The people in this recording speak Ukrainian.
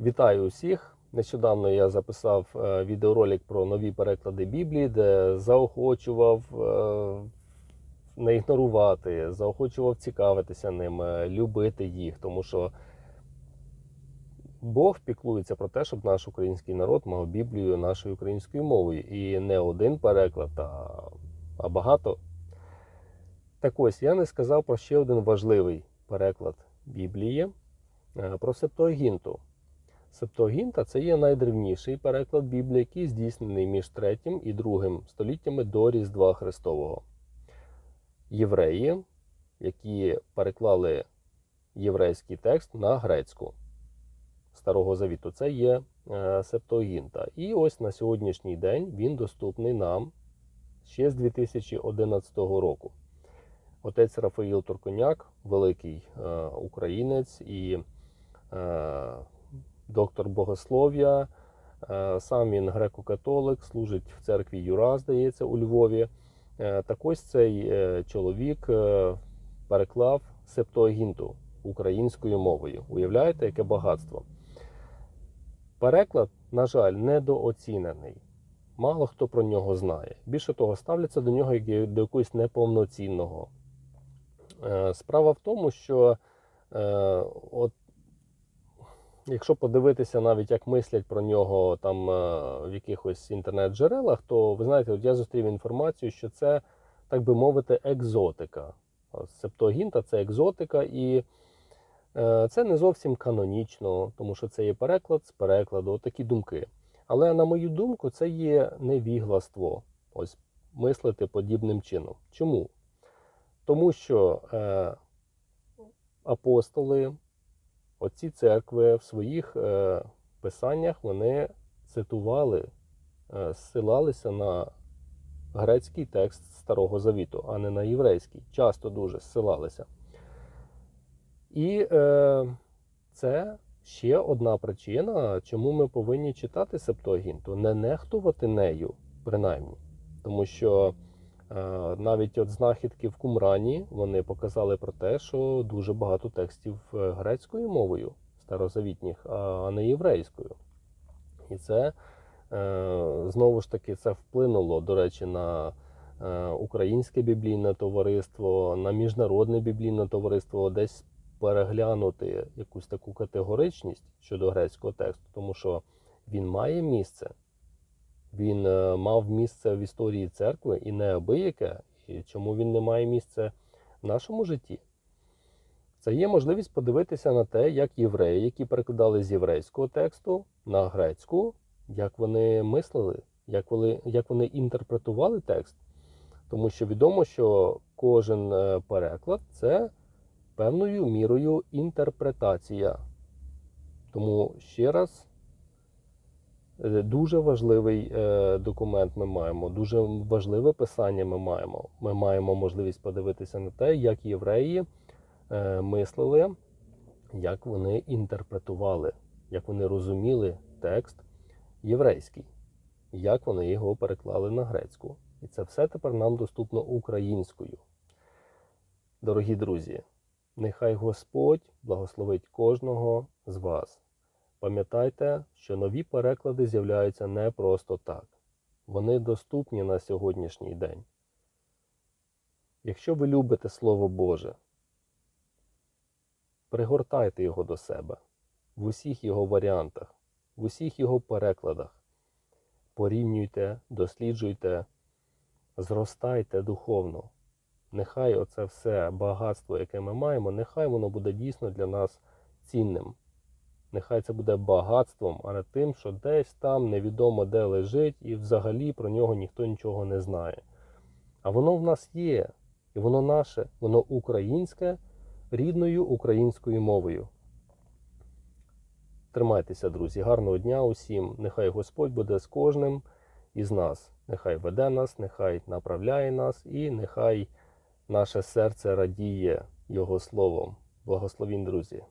Вітаю усіх! Нещодавно я записав е, відеоролик про нові переклади Біблії, де заохочував е, не ігнорувати, заохочував цікавитися ними, любити їх, тому що Бог піклується про те, щоб наш український народ мав Біблію нашою українською мовою. І не один переклад, а, багато. Так ось я не сказав про ще один важливий переклад Біблії е, про Септуагінту. Септуагінта це є найдревніший переклад Біблії, який здійснений між 3 і 2 століттями до Різдва Христового. Євреї, які переклали єврейський текст на грецьку Старого Завіту, це є е, Септуагінта. І ось на сьогоднішній день він доступний нам ще з 2011 року. Отець Рафаїл Турконяк, великий е, українець і е, доктор богослов'я. Е, Сам він греко-католик, служить в церкві Юра, здається, у Львові. Е, Так ось цей е, чоловік переклав Септуагінту українською мовою. Уявляєте, яке багатство? Переклад, на жаль, недооцінений. Мало хто про нього знає. Більше того, ставляться до нього як до якогось неповноцінного. Справа в тому, що от Якщо подивитися навіть, як мислять про нього там е, в якихось інтернет-джерелах, то ви знаєте, от я зустрів інформацію, що це, так би мовити, екзотика. От Септуагінта це екзотика, і е, це не зовсім канонічно, тому що це є переклад з перекладу, от такі думки. Але на мою думку, це є невігластво. Ось мислити подібним чином. Чому? Тому що е, апостоли. Оці церкви в своїх е, писаннях вони цитували, е, ссилалися на грецький текст Старого Завіту, а не на єврейський. Часто дуже ссилалися. І е, це ще одна причина, чому ми повинні читати Септуагінту, не нехтувати нею, принаймні. Тому що е, навіть от знахідки в Кумрані вони показали про те, що дуже багато текстів е, грецькою мовою старозавітніх, а не єврейською. І це е, знову ж таки це вплинуло, до речі, на е, українське біблійне товариство, на міжнародне біблійне товариство десь переглянути якусь таку категоричність щодо грецького тексту, тому що він має місце. Він е, мав місце в історії церкви і неабияке. І чому він не має місця в нашому житті? Це є можливість подивитися на те, як євреї, які перекладали з єврейського тексту на грецьку, як вони мислили, як вони, як вони інтерпретували текст. Тому що відомо, що кожен е, переклад це певною мірою інтерпретація. Тому ще раз Дуже важливий е, документ ми маємо, дуже важливе писання ми маємо. Ми маємо можливість подивитися на те, як євреї е, мислили, як вони інтерпретували, як вони розуміли текст єврейський, як вони його переклали на грецьку. І це все тепер нам доступно українською. Дорогі друзі, нехай Господь благословить кожного з вас. Пам'ятайте, що нові переклади з'являються не просто так. Вони доступні на сьогоднішній день. Якщо ви любите Слово Боже, пригортайте його до себе в усіх його варіантах, в усіх його перекладах. Порівнюйте, досліджуйте, зростайте духовно. Нехай оце все багатство, яке ми маємо, нехай воно буде дійсно для нас цінним. Нехай це буде багатством, а не тим, що десь там невідомо де лежить, і взагалі про нього ніхто нічого не знає. А воно в нас є, і воно наше, воно українське, рідною українською мовою. Тримайтеся, друзі, гарного дня усім. Нехай Господь буде з кожним із нас. Нехай веде нас, нехай направляє нас, і нехай наше серце радіє Його словом. Благословінь, друзі!